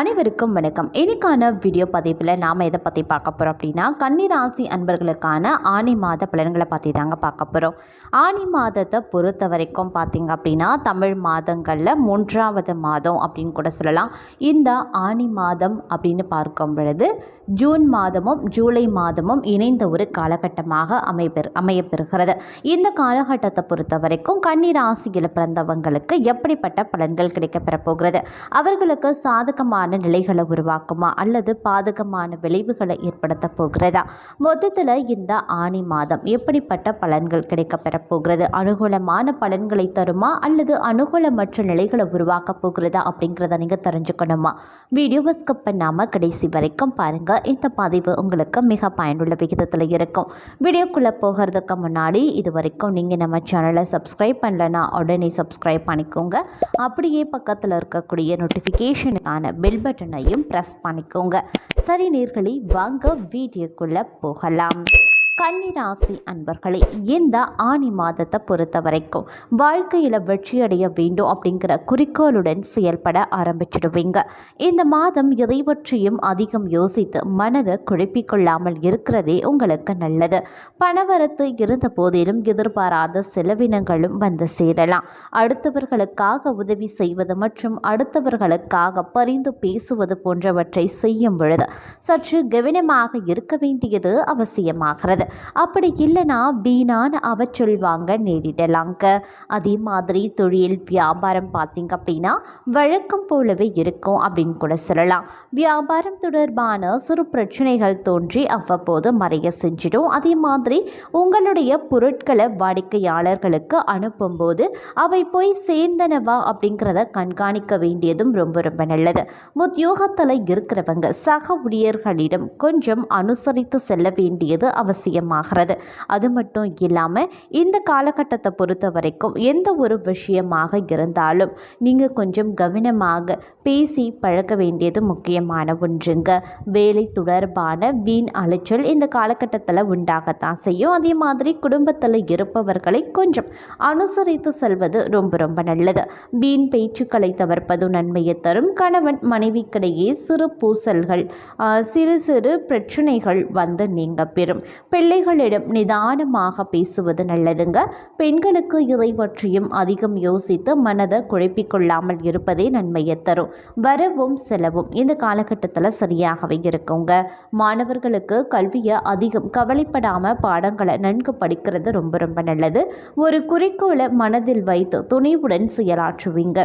அனைவருக்கும் வணக்கம். இன்னைக்கான வீடியோ பதிவில் நாம் எதை பற்றி பார்க்க போகிறோம் அப்படின்னா கன்னிராசி அன்பர்களுக்கான ஆணி மாத பலன்களை பற்றி தாங்க பார்க்க போகிறோம் ஆணி மாதத்தை பொறுத்த வரைக்கும் பார்த்தீங்க அப்படின்னா தமிழ் மாதங்களில் மூன்றாவது மாதம் அப்படின்னு கூட சொல்லலாம். இந்த ஆணி மாதம் அப்படின்னு பார்க்கும் பொழுது ஜூன் மாதமும் ஜூலை மாதமும் இணைந்த ஒரு காலகட்டமாக அமைப்பெறு அமையப்பெறுகிறது. இந்த காலகட்டத்தை பொறுத்த வரைக்கும் கன்னிராசியில் பிறந்தவங்களுக்கு எப்படிப்பட்ட பலன்கள் கிடைக்கப்பெறப் போகிறது? அவர்களுக்கு சாதகமான நிலைகளை உருவாக்குமா அல்லது பாதகமான விளைவுகளை ஏற்படுத்த போகிறதா? மொத்தத்தில் இந்த ஆணி மாதம் எப்படிப்பட்ட பலன்கள் கிடைக்கப்பெற போகிறது? அனுகூலமான பலன்களை தருமா அல்லது அனுகூலமற்ற நிலைகளை உருவாக்க போகிறதா அப்படிங்கிறத நீங்கள் தெரிஞ்சுக்கணுமா? வீடியோவை ஸ்கிப் பண்ணாமல் கடைசி வரைக்கும் பாருங்கள் இந்த பதிவு உங்களுக்கு மிக பயனுள்ள விகிதத்தில் இருக்கும். வீடியோக்குள்ளே போகிறதுக்கு முன்னாடி இது வரைக்கும் நீங்கள் நம்ம சேனலை சப்ஸ்கிரைப் பண்ணலன்னா உடனே சப்ஸ்கிரைப் பண்ணிக்கோங்க. அப்படியே பக்கத்தில் இருக்கக்கூடிய நோட்டிஃபிகேஷனுக்கான பெல் பட்டனையும் ப்ரெஸ் பண்ணிக்கோங்க. சரி நேர்களை வாங்க வீடியோக்குள்ளே போகலாம். கன்னிராசி அன்பர்களே இந்த ஆணி மாதத்தை பொறுத்த வரைக்கும் வாழ்க்கையில் வெற்றியடைய வேண்டும் அப்படிங்கிற குறிக்கோளுடன் செயல்பட ஆரம்பிச்சிடுவீங்க. இந்த மாதம் எதை பற்றியும் அதிகம் யோசித்து மனதை குழப்பிக்கொள்ளாமல் இருக்கிறதே உங்களுக்கு நல்லது. பணவரத்து இருந்த போதிலும் எதிர்பாராத செலவினங்களும் வந்து சேரலாம். அடுத்தவர்களுக்காக உதவி செய்வது மற்றும் அடுத்தவர்களுக்காக பரிந்து பேசுவது போன்றவற்றை செய்யும் பொழுது சற்று கவனமாக இருக்க வேண்டியது அவசியமாகிறது. அப்படி இல்லைன்னா வீணான அவ சொல்வாங்க நேரிடலாங்க. அதே மாதிரி தொழில் வியாபாரம் பார்த்தீங்க அப்படின்னா வழக்கம் போலவே இருக்கும் அப்படின்னு கூட சொல்லலாம். வியாபாரம் தொடர்பான சிறு பிரச்சனைகள் தோன்றி அவ்வப்போது மறைய செஞ்சிடும். அதே மாதிரி உங்களுடைய பொருட்களை வாடிக்கையாளர்களுக்கு அனுப்பும்போது அவை போய் சேர்ந்தனவா அப்படிங்கிறத கண்காணிக்க வேண்டியதும் ரொம்ப ரொம்ப நல்லது. உத்தியோகத்தில் இருக்கிறவங்க சக ஊழியர்களிடம் கொஞ்சம் அனுசரித்து செல்ல வேண்டியது அவசியம். அவசியமாகிறது. அது மட்டும் இல்லாமல் இந்த காலகட்டத்தை பொறுத்த வரைக்கும் எந்த ஒரு விஷயமாக இருந்தாலும் நீங்கள் கொஞ்சம் கவனமாக பேசி பழக வேண்டியது முக்கியமான ஒன்றுங்க. வேலை தொடர்பான வீண் அலைச்சல் இந்த காலகட்டத்தில் உண்டாகத்தான் செய்யும். அதே மாதிரி குடும்பத்தில் இருப்பவர்களை கொஞ்சம் அனுசரித்து செல்வது ரொம்ப ரொம்ப நல்லது. வீண் பேச்சுக்களை தவிர்ப்பது நன்மையை தரும். கணவன் மனைவிக்கிடையே சிறு பூசல்கள் சிறு சிறு பிரச்சனைகள் வந்து நீங்க பெறும். பிள்ளைகளிடம் நிதானமாக பேசுவது நல்லதுங்க. பெண்களுக்கு இதை பற்றியும் அதிகம் யோசித்து மனதை குழப்பிக்கொள்ளாமல் இருப்பதே நன்மையை தரும். வரவும் செலவும் இந்த காலகட்டத்தில் சரியாகவே இருக்குங்க. மாணவர்களுக்கு கல்வியை அதிகம் கவலைப்படாமல் பாடங்களை நன்கு படிக்கிறது ரொம்ப ரொம்ப நல்லது. ஒரு குறிக்கோளை மனதில் வைத்து துணிவுடன் செயலாற்றுவீங்க.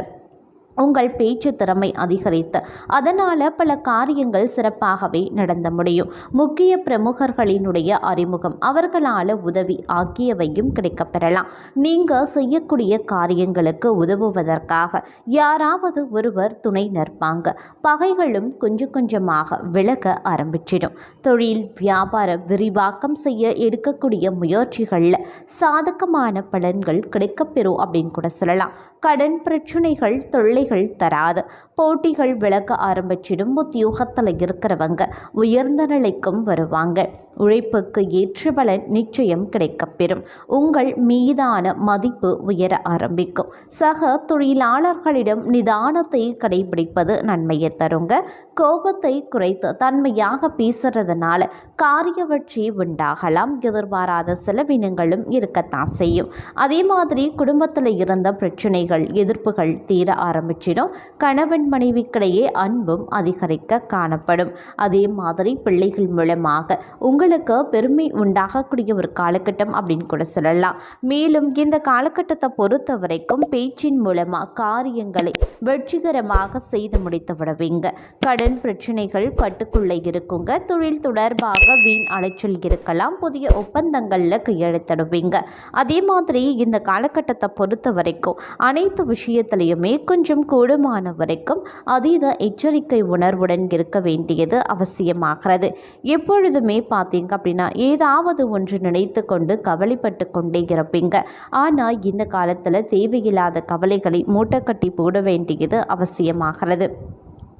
உங்கள் பேச்சு திறமை அதிகரித்து அதனால் பல காரியங்கள் சிறப்பாகவே நடந்த முடியும். முக்கிய பிரமுகர்களினுடைய அறிமுகம் அவர்களால் உதவி ஆகியவையும் கிடைக்கப்பெறலாம் நீங்கள் செய்யக்கூடிய காரியங்களுக்கு உதவுவதற்காக யாராவது ஒருவர் துணை நிற்பாங்க. பகைகளும் கொஞ்சம் கொஞ்சமாக விலக ஆரம்பிச்சிடும். தொழில் வியாபார விரிவாக்கம் செய்ய எடுக்கக்கூடிய முயற்சிகளில் சாதகமான பலன்கள் கிடைக்கப்பெறும் அப்படின்னு கூட சொல்லலாம். கடன் பிரச்சனைகள் தொல்லை தொல்லைகள் தராது. போட்டிகள் விளக்க ஆரம்பிச்சிடும் உத்தியோகத்தில் இருக்கிறவங்க. உயர்ந்த நிலைக்கும் வருவாங்க. உழைப்புக்கு ஏற்ற பலன் நிச்சயம் கிடைக்கப்பெறும். உங்கள் மீதான மதிப்பு உயர ஆரம்பிக்கும். சக தொழிலாளர்களிடம் நிதானத்தை கடைபிடிப்பது நன்மையை தருங்க. கோபத்தை குறைத்து தன்மையாக பேசுறதுனால காரிய வெற்றி உண்டாகலாம். எதிர்பாராத செலவினங்களும் இருக்கத்தான் செய்யும். அதே மாதிரி குடும்பத்தில் இருந்த பிரச்சனைகள் எதிர்ப்புகள் தீர ஆரம்பிச்சிடும் கணவன் மனைவிக்கிடையே அன்பும் அதிகரிக்க காணப்படும். அதே மாதிரி பிள்ளைகள் மூலமாக உங்களுக்கு பெருமை உண்டாகக்கூடிய ஒரு காலகட்டம் அப்படின்னு கூட சொல்லலாம். மேலும் இந்த காலகட்டத்தை பொறுத்த வரைக்கும் பேச்சின் மூலமாக காரியங்களை வெற்றிகரமாக செய்து முடித்து விடுவீங்க. கடன் பிரச்சனைகள் கட்டுக்குள்ளே இருக்குங்க. தொழில் தொடர்பாக வீண் அலைச்சல் இருக்கலாம். புதிய ஒப்பந்தங்களில் கையெழுத்திடுவீங்க. அதே மாதிரி இந்த காலகட்டத்தை பொறுத்த வரைக்கும் அனைத்து விஷயத்திலையுமே கொஞ்சம் கூடுமான வரைக்கும் அதீத எச்சரிக்கை உணர்வுடன் இருக்க வேண்டியது அவசியமாகிறது. எப்பொழுதுமே பார்த்தீங்க அப்படின்னா ஏதாவது ஒன்று நினைத்து கொண்டு கவலைப்பட்டு கொண்டே இருப்பீங்க. ஆனால் இந்த காலத்தில் தேவையில்லாத கவலைகளை மூட்டை கட்டி போட வேண்டியது அவசியமாகிறது.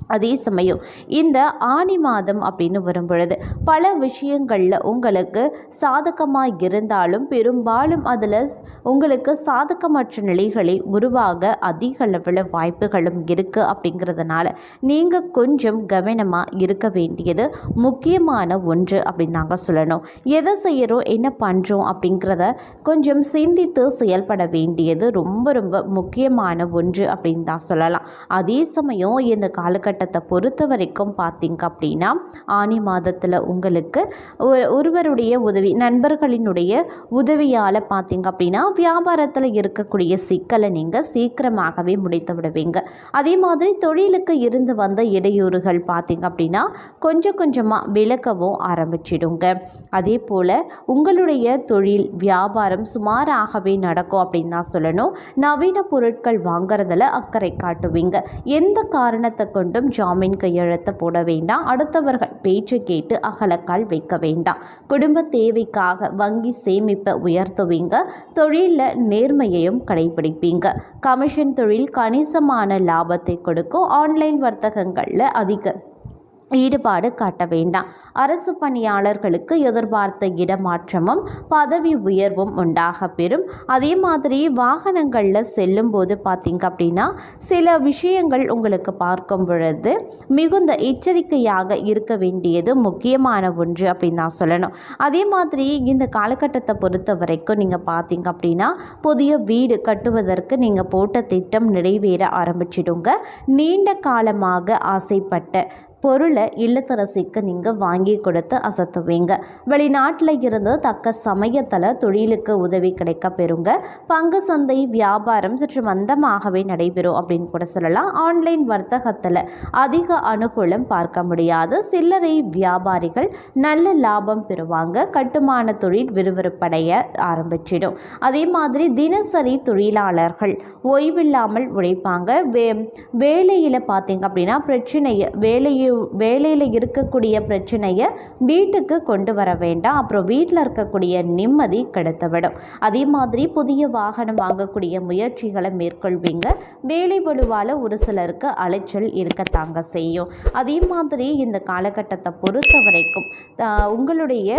அதே சமயம் இந்த ஆனி மாதம் அப்படின்னு வரும் பொழுது பல விஷயங்களில் உங்களுக்கு சாதகமாக இருந்தாலும் பெரும்பாலும் அதில் உங்களுக்கு சாதகமற்ற நிலைகளை உருவாக அதிக அளவில் வாய்ப்புகளும் இருக்குது அப்படிங்கிறதுனால நீங்கள் கொஞ்சம் கவனமாக இருக்க வேண்டியது முக்கியமான ஒன்று அப்படின்னு நாங்கள் சொல்லணும். எதை செய்கிறோம் என்ன பண்ணுறோம் அப்படிங்கிறத கொஞ்சம் சிந்தித்து செயல்பட வேண்டியது ரொம்ப ரொம்ப முக்கியமான ஒன்று அப்படின்னு தான் சொல்லலாம். அதே சமயம் இந்த காலகட்டம் காலகட்டத்தை பொறுத்த வரைக்கும் பார்த்தீங்க அப்படின்னா ஆனி மாதத்தில் உங்களுக்கு ஒரு- ஒருவருடைய உதவி நண்பர்களினுடைய உதவியால் பார்த்தீங்க அப்படின்னா வியாபாரத்தில் இருக்கக்கூடிய சிக்கலை நீங்கள் சீக்கிரமாகவே முடித்து விடுவீங்க. அதே மாதிரி தொழிலுக்கு இருந்து வந்த இடையூறுகள் பார்த்தீங்க அப்படின்னா கொஞ்சம் கொஞ்சமாக விலக்கவும் ஆரம்பிச்சிடுங்க. அதே போல் உங்களுடைய தொழில் வியாபாரம் சுமாராகவே நடக்கும் அப்படின்னு தான் சொல்லணும். நவீன பொருட்கள் வாங்குறதுல அக்கறை காட்டுவீங்க. எந்த காரணத்தை கொண்டும் ஜாமீன் கையெழுத்த போட வேண்டாம். அடுத்தவர்கள் பேச்சு கேட்டு அகலக்கால் வைக்க வேண்டாம். குடும்ப தேவைக்காக வங்கி சேமிப்பை உயர்த்துவீங்க. தொழிலில் நேர்மையையும் கடைபிடிப்பீங்க. கமிஷன் தொழில் கணிசமான லாபத்தை கொடுக்கும். ஆன்லைன் வர்த்தகங்களில் அதிக ஈடுபாடு காட்ட வேண்டாம். அரசு பணியாளர்களுக்கு எதிர்பார்த்த இடமாற்றமும் பதவி உயர்வும் உண்டாக பெறும். அதே மாதிரி வாகனங்களில் செல்லும்போது பார்த்தீங்க அப்படின்னா சில விஷயங்கள் உங்களுக்கு பார்க்கும் பொழுது மிகுந்த எச்சரிக்கையாக இருக்க வேண்டியது முக்கியமான ஒன்று அப்படின்னு நான் சொல்லணும். அதே மாதிரி இந்த காலகட்டத்தை பொறுத்த வரைக்கும் நீங்கள் பார்த்தீங்க அப்படின்னா புதிய வீடு கட்டுவதற்கு நீங்கள் போட்ட திட்டம் நிறைவேற ஆரம்பிச்சிடுங்க. நீண்ட காலமாக ஆசைப்பட்ட பொருளை இல்லத்தரசிக்கு நீங்கள் வாங்கி கொடுத்து அசத்துவீங்க. வெளிநாட்டில் இருந்து தக்க சமயத்தில் தொழிலுக்கு உதவி கிடைக்க பெறுங்க. பங்கு சந்தை வியாபாரம் சற்று மந்தமாகவே நடைபெறும் அப்படின்னு கூட சொல்லலாம். ஆன்லைன் வர்த்தகத்தில் அதிக அனுகூலம் பார்க்க முடியாது. சில்லறை வியாபாரிகள் நல்ல லாபம் பெறுவாங்க. கட்டுமான தொழில் விறுவிறுப்படைய ஆரம்பிச்சிடும். அதே மாதிரி தினசரி தொழிலாளர்கள் ஓய்வில்லாமல் உழைப்பாங்க. வே வேலையில் பார்த்தீங்க அப்படின்னா பிரச்சனையை வேலையை வேலையில் இருக்கக்கூடிய பிரச்சனையை வீட்டுக்கு கொண்டு வர வேண்டாம். அப்புறம் வீட்டில் இருக்கக்கூடிய நிம்மதி கெடுத்துவிடும். அதே மாதிரி புதிய வாகனம் வாங்கக்கூடிய முயற்சிகளை மேற்கொள்வீங்க. வேலை வலுவால் ஒரு சிலருக்கு அலைச்சல் இருக்கத்தாங்க செய்யும். அதே மாதிரி இந்த காலகட்டத்தை பொறுத்த வரைக்கும் உங்களுடைய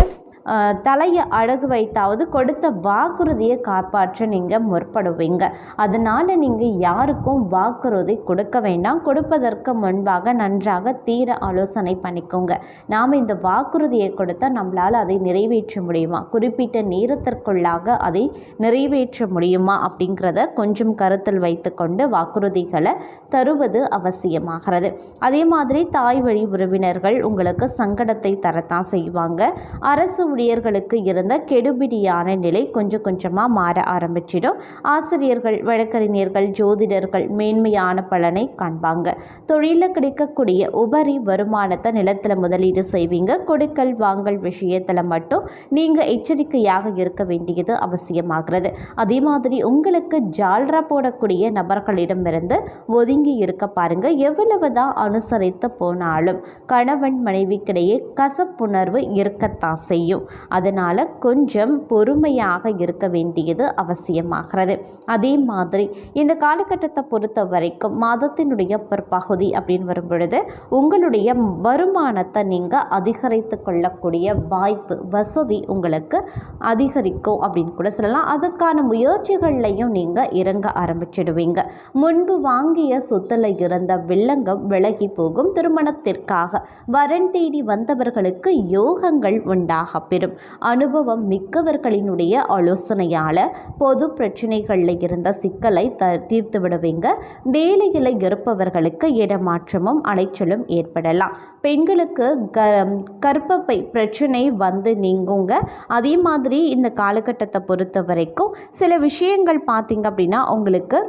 தலையை அழகு வைத்தாவது கொடுத்த வாக்குறுதியை காப்பாற்ற நீங்கள் முற்படுவீங்க. அதனால் நீங்கள் யாருக்கும் வாக்குறுதி கொடுக்க வேண்டாம். கொடுப்பதற்கு முன்பாக நன்றாக தீர ஆலோசனை பண்ணிக்கோங்க. நாம் இந்த வாக்குறுதியை கொடுத்தா நம்மளால் அதை நிறைவேற்ற முடியுமா? குறிப்பிட்ட நேரத்திற்குள்ளாக அதை நிறைவேற்ற முடியுமா? அப்படிங்கிறத கொஞ்சம் கருத்தில் வைத்துக்கொண்டு வாக்குறுதிகளை தருவது அவசியமாகிறது. அதே மாதிரி தாய் வழி உறவினர்கள் உங்களுக்கு சங்கடத்தை தரத்தான் செய்வாங்க. அரசு ஊழியர்களுக்கு இருந்த கெடுபிடியான நிலை கொஞ்சம் கொஞ்சமாக மாற ஆரம்பிச்சிடும். ஆசிரியர்கள் வழக்கறிஞர்கள் ஜோதிடர்கள் மேன்மையான பலனை காண்பாங்க. தொழிலில் கிடைக்கக்கூடிய உபரி வருமானத்தை நிலத்தில் முதலீடு செய்வீங்க. கொடுக்கல் வாங்கல் விஷயத்தில் மட்டும் நீங்கள் எச்சரிக்கையாக இருக்க வேண்டியது அவசியமாகிறது. அதே மாதிரி உங்களுக்கு ஜால்ரா போடக்கூடிய நபர்களிடமிருந்து ஒதுங்கி இருக்க பாருங்க. எவ்வளவு தான் அனுசரித்து போனாலும் கணவன் மனைவிக்கிடையே கசப்புணர்வு இருக்கத்தான் செய்யும். அதனால் கொஞ்சம் பொறுமையாக இருக்க வேண்டியது அவசியமாகிறது. அதே மாதிரி இந்த காலகட்டத்தை பொறுத்த வரைக்கும் மாதத்தினுடைய பிற்பகுதி அப்படின்னு வரும் பொழுது உங்களுடைய வருமானத்தை நீங்கள் அதிகரித்து கொள்ளக்கூடிய வாய்ப்பு வசதி உங்களுக்கு அதிகரிக்கும் அப்படின்னு கூட சொல்லலாம். அதுக்கான முயற்சிகள்லையும் நீங்கள் இறங்க ஆரம்பிச்சிடுவீங்க. முன்பு வாங்கிய சொத்துல இருந்த வில்லங்கம் விலகி போகும் திருமணத்திற்காக வரன் தேடி வந்தவர்களுக்கு யோகங்கள் உண்டாக பெறும். அனுபவம் மிக்கவர்களினுடைய ஆலோசனையால் பொது பிரச்சனைகளில் இருந்த சிக்கலை த தீர்த்து விடுவீங்க. வேலையில் இருப்பவர்களுக்கு இடமாற்றமும் அலைச்சலும் ஏற்படலாம். பெண்களுக்கு க கர்ப்பப்பை பிரச்சனை வந்து நீங்குங்க. அதே மாதிரி இந்த காலகட்டத்தை பொறுத்த வரைக்கும் சில விஷயங்கள் பார்த்தீங்க அப்படின்னா உங்களுக்கு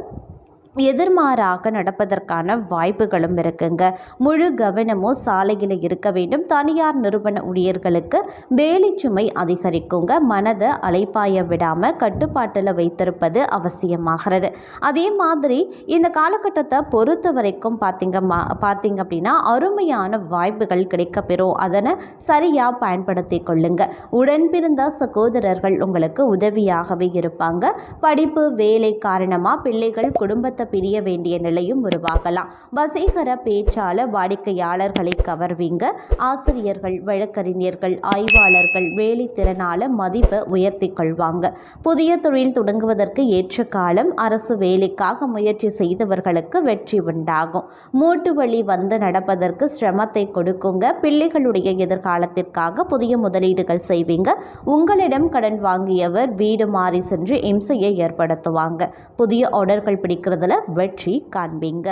எதிர்மாறாக நடப்பதற்கான வாய்ப்புகளும் இருக்குங்க. முழு கவனமும் சாலையில் இருக்க வேண்டும். தனியார் நிறுவன ஊழியர்களுக்கு வேலை சுமை அதிகரிக்குங்க. மனதை அலைப்பாய விடாமல் கட்டுப்பாட்டில் வைத்திருப்பது அவசியமாகிறது. அதே மாதிரி இந்த காலகட்டத்தை பொறுத்த வரைக்கும் பார்த்தீங்க மா பார்த்தீங்க அப்படின்னா அருமையான வாய்ப்புகள் கிடைக்கப்பெறும். அதனை சரியாக பயன்படுத்தி கொள்ளுங்க. உடன்பிருந்த சகோதரர்கள் உங்களுக்கு உதவியாகவே இருப்பாங்க. படிப்பு வேலை காரணமாக பிள்ளைகள் குடும்பத்தை பிரிய வேண்டிய நிலையும் உருவாகலாம். வசீகர பேச்சாளர் வாடிக்கையாளர்களை கவர்வீங்க. ஆசிரியர்கள் வழக்கறிஞர்கள் ஆய்வாளர்கள் வேலைத்திறனால மதிப்பை உயர்த்தி கொள்வாங்க. புதிய தொழில் தொடங்குவதற்கு ஏற்ற காலம் அரசு வேலைக்காக முயற்சி செய்தவர்களுக்கு வெற்றி உண்டாகும். மூட்டு வலி வந்து நடப்பதற்கு சிரமத்தை கொடுக்குங்க. பிள்ளைகளுடைய எதிர்காலத்திற்காக புதிய முதலீடுகள் செய்வீங்க. உங்களிடம் கடன் வாங்கியவர் வீடு மாறி சென்று இம்சையை ஏற்படுத்துவாங்க. புதிய ஆர்டர்கள் பிடிக்கிறதுல வெற்றி காண்பீங்க.